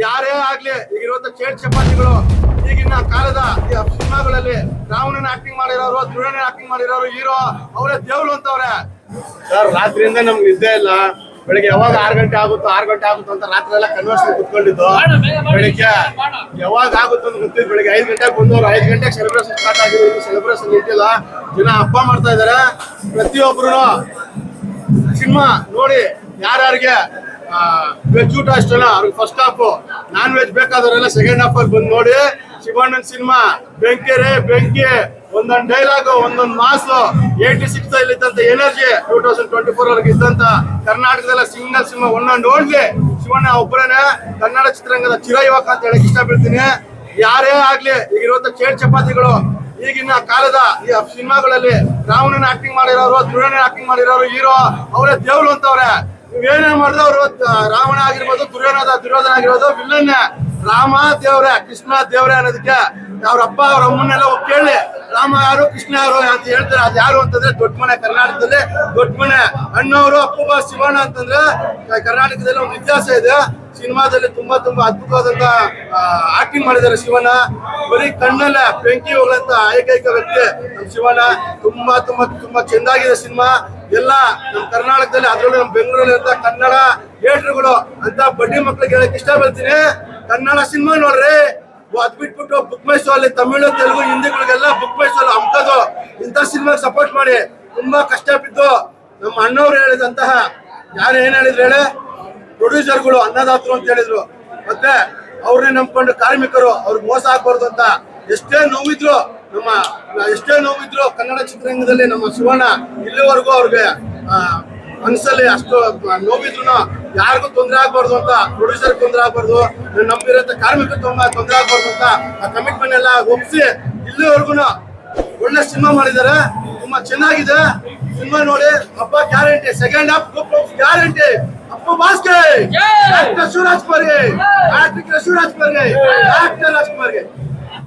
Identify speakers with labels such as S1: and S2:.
S1: ಯಾರೇ ಆಗ್ಲಿ ಈಗಿರುವಂತ ಚೇಟ್ ಚಪಾತಿಗಳು ಈಗಿನ ಕಾಲದ ಈ ಸಿನಿಮಾಗಳಲ್ಲಿ ರಾವಣನ ಆಕ್ಟಿಂಗ್ ಮಾಡಿರೋರು ಧ್ರುವನ ಆಕ್ಟಿಂಗ್ ಮಾಡಿರೋರು ಹೀರೋ ಅವರೇ ದೇವ್ರು ಅಂತವ್ರೆ. ಸರ್ ರಾತ್ರಿಯಿಂದ ನಮ್ಗೆ ನಿದ್ದೆ ಇಲ್ಲ. ಬೆಳಿಗ್ಗೆ ಯಾವಾಗ ಆರು ಗಂಟೆ ಆಗುತ್ತೋ ಆರು ಗಂಟೆ ಆಗುತ್ತೋ ಅಂತ ರಾತ್ರಿ ಎಲ್ಲ ಕನ್ವರ್ಸ್ ಕುತ್ಕೊಂಡಿದ್ದು. ಬೆಳಿಗ್ಗೆ ಯಾವಾಗ ಆಗುತ್ತೋ ಅಂತ ಗೊತ್ತಿದ್ದು ಬೆಳಿಗ್ಗೆ ಐದು ಗಂಟೆಗೆ ಬಂದವರು ಐದು ಗಂಟೆಗೆ ಸೆಲೆಬ್ರೇಷನ್ ಸ್ಟಾರ್ಟ್ ಆಗಿರೋದು ಸೆಲೆಬ್ರೇಷನ್ ಇಟ್ಟಿಲ್ಲ. ಜನ ಹಬ್ಬ ಮಾಡ್ತಾ ಇದಾರೆ. ಪ್ರತಿಯೊಬ್ರು ಸಿನಿಮಾ ನೋಡಿ ಯಾರ್ಯಾರಿಗೆ ವೆಜ್ ಊಟ ಅಷ್ಟಲ್ಲ ಅವ್ರಿಗೆ ಫಸ್ಟ್ ಹಾಫ್ ನಾನ್ ವೆಜ್ ಬೇಕಾದವರೆಲ್ಲ ಸೆಕೆಂಡ್ ಹಾಫ್ ಅಲ್ಲಿ ಬಂದು ನೋಡಿ. ಶಿವಣ್ಣನ್ ಸಿನಿಮಾ ಬೆಂಕಿ ರೇ ಬೆಂಕಿ. ಒಂದೊಂದ್ ಡೈಲಾಗ್ ಒಂದೊಂದ್ ಮಾಸ್. ಏಯ್ಟಿ ಸಿಕ್ಸ್ ಅಲ್ಲಿ ಇದ್ದಂತ energy two thousand twenty four ಅಲ್ಲಿ ಇದ್ದಂತ ಕರ್ನಾಟಕದಲ್ಲ single cinema and only Shivanna ಒಬ್ಬರೇನೆ. Kannada ಚಿತ್ರರಂಗದ ಚಿರ ಯುವಕ ಅಂತ ಹೇಳಕ್ ಇಷ್ಟಪಡ್ತೀನಿ. ಯಾರೇ ಆಗ್ಲಿ ಈಗಿರುವಂತ ಚೇಡ್ ಚಪಾತಿಗಳು, ಈಗಿನ ಕಾಲದ ಈ ಸಿನಿಮಾಗಳಲ್ಲಿ ರಾವಣನ ಆಕ್ಟಿಂಗ್ ಮಾಡಿರೋರು ಧ್ರುವನ ಆಕ್ಟಿಂಗ್ ಮಾಡಿರೋರು, ಹೀರೋ, ಅವರೇ ದೇವ್ರು ಅಂತವ್ರೆ. ನೀವೇನೇ ಮಾಡಿದ್ರು ಅವ್ರು ರಾವಣ ಆಗಿರ್ಬೋದು, ದುರ್ಯೋಧನ ದುರ್ಯೋಧನ ಆಗಿರ್ಬೋದು ವಿಲ್ಲನ್ ರಾಮ ದೇವ್ರೆ, ಕೃಷ್ಣ ದೇವ್ರೆ ಅನ್ನೋದಕ್ಕೆ ಅವ್ರ ಅಪ್ಪ, ಅವ್ರ ಅಮ್ಮನ್ನೆಲ್ಲ ಕೇಳಿ, ರಾಮ ಯಾರು, ಕೃಷ್ಣ ಯಾರು ಅಂತ ಹೇಳ್ತಾರೆ. ಅದು ಯಾರು ಅಂತಂದ್ರೆ ದೊಡ್ಡ ಮನೆ ಕರ್ನಾಟಕದಲ್ಲಿ ದೊಡ್ಡ ಮನೆ ಅಣ್ಣವರು ಬಾ ಶಿವಣ್ಣ ಅಂತಂದ್ರೆ ಕರ್ನಾಟಕದಲ್ಲಿ ಒಂದು ಇತಿಹಾಸ ಇದೆ. ಸಿನಿಮಾದಲ್ಲಿ ತುಂಬಾ ತುಂಬಾ ಅದ್ಭುತವಾದಂತ ಆಕ್ಟಿಂಗ್ ಮಾಡಿದ್ದಾರೆ ಶಿವಣ್ಣ. ಬರೀ ಕಣ್ಣಲ್ಲ ಬೆಂಕಿ ಹೋಗ್ಲಂತ ಏಕೈಕ ವ್ಯಕ್ತಿ ನಮ್ ಶಿವಣ್ಣ. ತುಂಬಾ ತುಂಬಾ ತುಂಬಾ ಚೆಂದಾಗಿದೆ ಸಿನಿಮಾ. ಎಲ್ಲ ನಮ್ ಕರ್ನಾಟಕದಲ್ಲಿ, ಅದರಲ್ಲೂ ನಮ್ ಬೆಂಗಳೂರಲ್ಲಿ ಅಂತ ಕನ್ನಡ ಥಿಯೇಟರ್ಗಳು, ಅಂತ ಬಡ್ಡಿ ಮಕ್ಳಿಗೆ ಹೇಳಕ್ ಇಷ್ಟ ಪಡ್ತೀನಿ ಕನ್ನಡ ಸಿನಿಮಾ ನೋಡ್ರಿ. ಅದ್ ಬಿಟ್ಬಿಟ್ಟು ಬುಕ್ ಮೈ ಶೋ ಅಲ್ಲಿ ತಮಿಳು, ತೆಲುಗು, ಹಿಂದಿಗಳಿಗೆಲ್ಲ ಬುಕ್ ಮೈ ಶೋ ಅಲ್ಲಿ ಅಮ್ಕೋದು ಇಂಥ ಸಿನಿಮಾ ಸಪೋರ್ಟ್ ಮಾಡಿ. ತುಂಬಾ ಕಷ್ಟ ಬಿದ್ದು ನಮ್ಮ ಅಣ್ಣವ್ರು ಹೇಳಿದಂತಹ, ಯಾರು ಏನ್ ಹೇಳಿದ್ರು ಹೇಳಿ? ಪ್ರೊಡ್ಯೂಸರ್ಗಳು ಅನ್ನದಾತರು ಅಂತ ಹೇಳಿದ್ರು. ಮತ್ತೆ ಅವ್ರನ್ನೇ ನಂಬ್ಕೊಂಡು ಕಾರ್ಮಿಕರು ಅವ್ರಿಗೆ ಮೋಸ ಆಗ್ಬಾರ್ದು ಅಂತ ಎಷ್ಟೇ ನೋವಿದ್ರು ನಮ್ಮ, ಎಷ್ಟೇ ನೋವಿದ್ರು ಕನ್ನಡ ಚಿತ್ರರಂಗದಲ್ಲಿ ನಮ್ಮ ಶಿವಣ್ಣ ಇಲ್ಲಿವರೆಗೂ ಅವ್ರಿಗೆ ಮನಸ್ಸಲ್ಲಿ ಅಷ್ಟು ನೋವಿದ್ರು ಯಾರಿಗೂ ತೊಂದರೆ ಆಗ್ಬಾರ್ದು ಅಂತ, ಪ್ರೊಡ್ಯೂಸರ್ ತೊಂದರೆ ಆಗ್ಬಾರ್ದು ನಂಬಿರೋ ಕಾರ್ಮಿಕ ತೊಂದರೆ ತೊಂದರೆ ಆಗ್ಬಾರ್ದು ಅಂತ, ಆ ಕಮಿಟ್ಮೆಂಟ್ ಎಲ್ಲ ಒಪ್ಸಿ ಇಲ್ಲಿವರೆಗೂ ಒಳ್ಳೆ ಸಿನಿಮಾ ಮಾಡಿದ್ದಾರೆ. ತುಂಬಾ ಚೆನ್ನಾಗಿದೆ. ಸಿನಿಮಾ ನೋಡಿ, ಹಬ್ಬ guarantee second half guarantee Bapu Baske doctor Suraj परगे डॉक्टर सुरज परगे डॉक्टर राज परगे